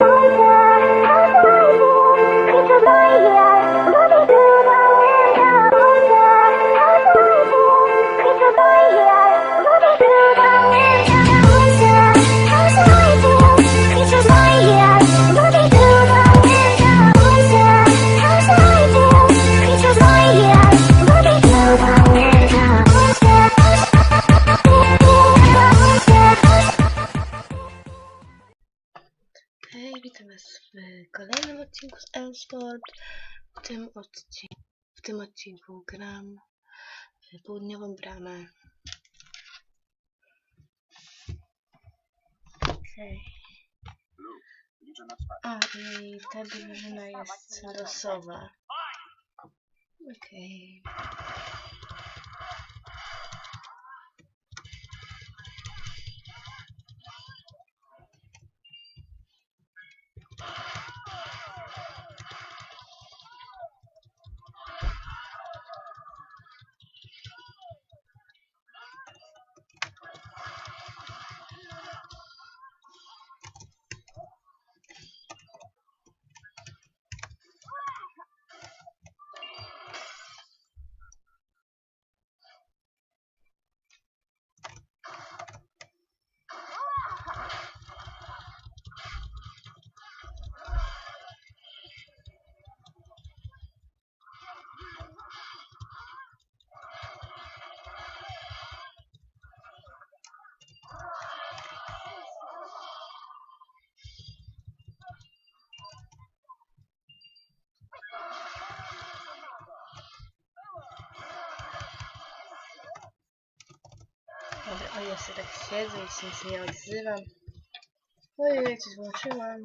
you W tym, odcinku, w tym odcinku gram w południową bramę. Okej. A, i ta drużyna jest losowa. Okej. Dobra, o ja sobie tak siedzę i się nic nie odzywam. Ojej, coś włączyłam.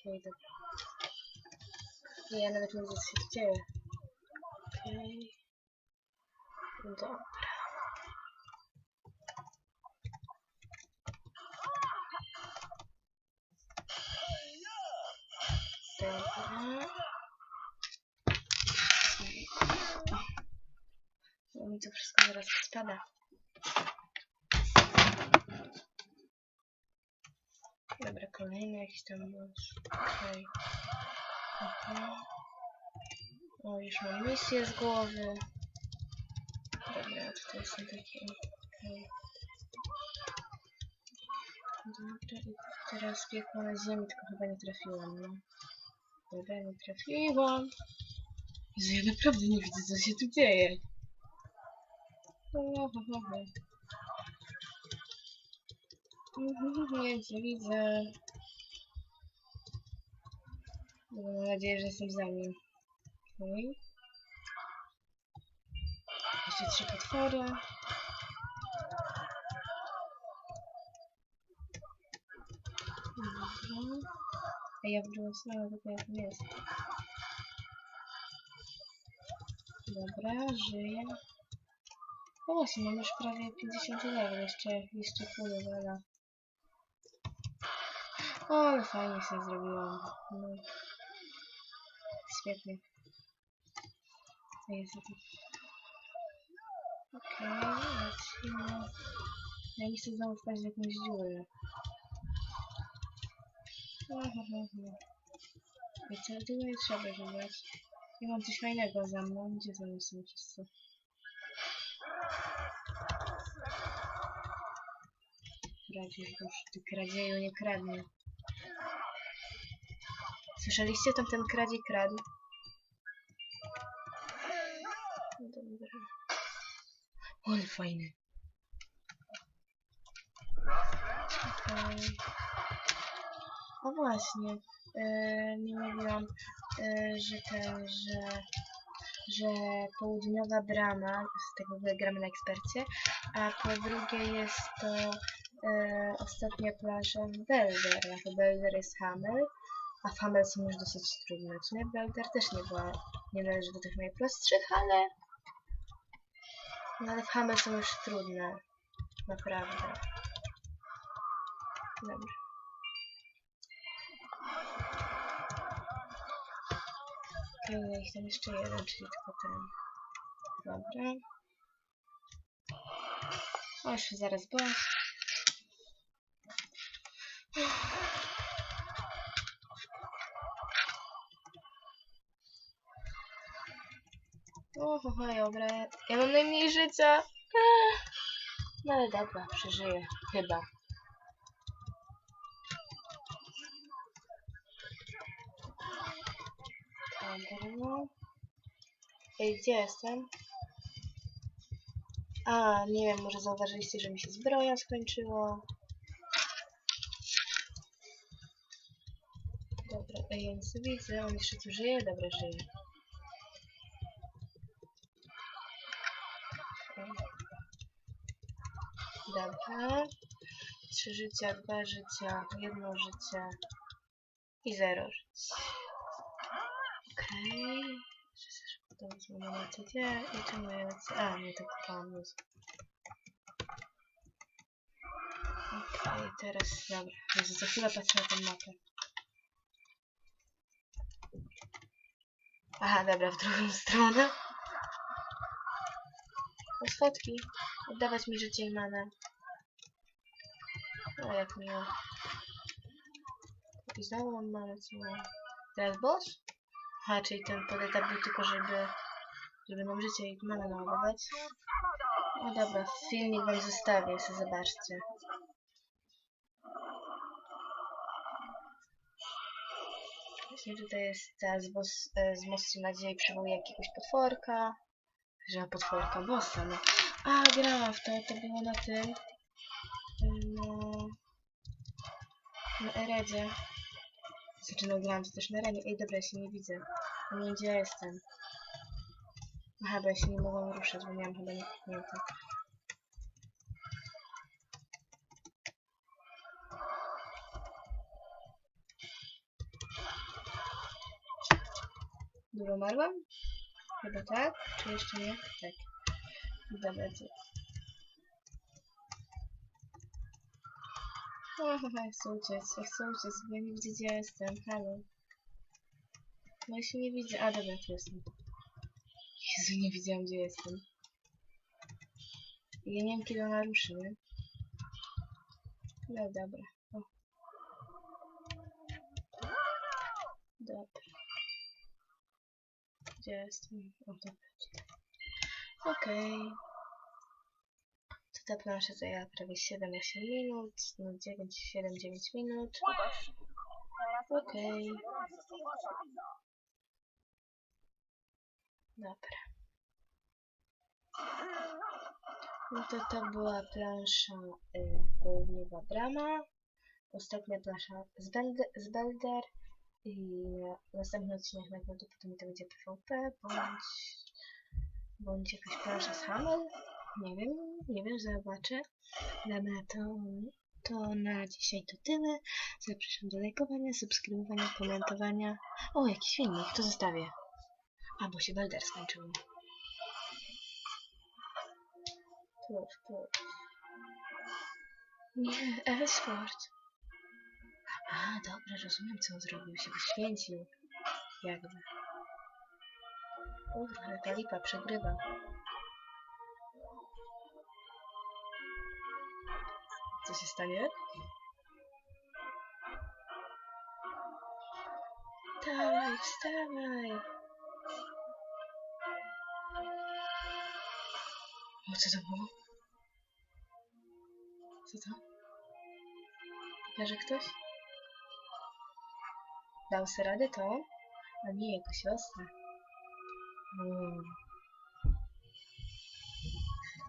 Okej, dobra. Nie, ja nawet nie widzę, co się dzieje. Okej. Dobra. Dobra. Mi to wszystko zaraz spada. Dobra, kolejny jakiś tam już. Okej. Aha. O, już mam misję z głowy. Dobra, tutaj są takie... Okej. Dobra, i teraz piekło na ziemi, tylko chyba nie trafiłam, no. Dobra, nie trafiłam. Jezu, ja naprawdę nie widzę, co się tu dzieje. Nic nie widzę. Mam nadzieję, że jestem za nim. Okej. Jeszcze trzy potwory. Mhm. A ja w drugą stronę jak jest. Dobra, żyję. No właśnie, mam już prawie 50 level, jeszcze, jeszcze pół levela. O, ale fajnie sobie zrobiłam. No. Świetnie. To. Okej, lecimy. Ja nie chcę znowu wpaść w jakąś dziurę. I co tutaj trzeba wybrać? Ja mam coś fajnego za mną. Gdzie to są wszyscy? Kradzież ty kradzieju nie kradnie. Słyszeliście tam ten kradziej kradł? Dobra. O, ale fajny. Okej. O właśnie, e, nie mówiłam, e, że ten, że, że południowa brama, z tego gramy na ekspercie, a po drugie jest to e, ostatnia w Belder, a to Belder jest Hamel, a Hamel są już dosyć trudne. W sumie Belder też nie była, nie należy do tych najprostszych, ale no ale w Hamel są już trudne, naprawdę. Dobra. Okej, ich tam jeszcze jeden, czyli tylko ten. Dobra. O, już zaraz boss. O, dobra. Ja mam najmniej życia. No ale dobra, przeżyję. Chyba. Dobra. Ej, gdzie jestem? A, nie wiem, może zauważyliście, że mi się zbroja skończyła. Dobra, ej, ja nic widzę. On jeszcze tu żyje? Dobra, żyje. Dobra. Trzy życia, dwa życia, jedno życie i zero żyć. Okej. To wezmę na gdzie i tu moje lecę. A, nie, to kupałam już. Okej, teraz, dobra. Jezu, za chwilę patrzę na tę mapę. Aha, dobra, w drugą stronę. O, schodki. Oddawać mi życie i manę. O, jak miło. I znowu mam manę, co mam. Teraz boss? Aha, czyli ten podetap był tylko, żeby, żeby nam życie i manę naładować. No dobra, filmik wam zostawię, sobie zobaczcie. Właśnie tutaj jest teraz boss e, z mostu nadziei przywołuje jakiegoś potworka. Że potworka, bossa, no. A, grałam w to, to było na tym. No... Na Eredzie. Znaczy, no grałam to też na Erenie. Ej, dobra, ja się nie widzę. Nie wiem, gdzie ja jestem. Aha, bo ja się nie mogłam ruszać, bo miałam chyba nie pamiętam. Dużo umarłam? Chyba tak? Czy jeszcze nie? Tak. Dobra, co? Haha, ja chcę uciec, chcę uciec, bo ja nie widzę gdzie ja jestem, halo. No ja się nie widzę, a dobra, tu jestem. Jezu, nie widziałam gdzie jestem. Ja nie wiem kiedy ona ruszy, nie? No dobra. O. Dobra. Gdzie jestem? O. Okej. To ta plansza zajęła prawie 7-8 minut. No 9, 7, 9 minut. Okej. Dobra. No to to była plansza y, południowa brama. Ostatnia plansza z, z Belder. I następny odcinek najprawdopodobniej to będzie PvP, bądź, bądź jakaś plansza z Hamel. Nie wiem, nie wiem, zobaczę. Dobra, to, to na dzisiaj to tyle. Zapraszam do lajkowania, subskrybowania, komentowania. O, jakiś filmik, to zostawię. A, bo się Belder skończył. Plus, plus. Nie, Ellsworth. A, dobra, rozumiem, co on zrobił. Się poświęcił. Jakby. Uff, ale ta lipa przegrywa. Co się stanie? Dawaj, wstawaj! O, co to było? Co to? Pokaże ktoś? Dał sobie radę to? A nie, jego siostra. Mm.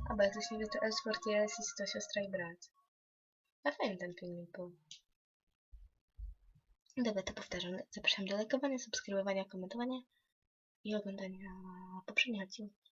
A bo jak ktoś nie wie, to Ellsworth i Elsis to siostra i brat. A fajny ten filmik był. Dobra, to powtarzam. Zapraszam do lajkowania, subskrybowania, komentowania i oglądania poprzednich odcinków.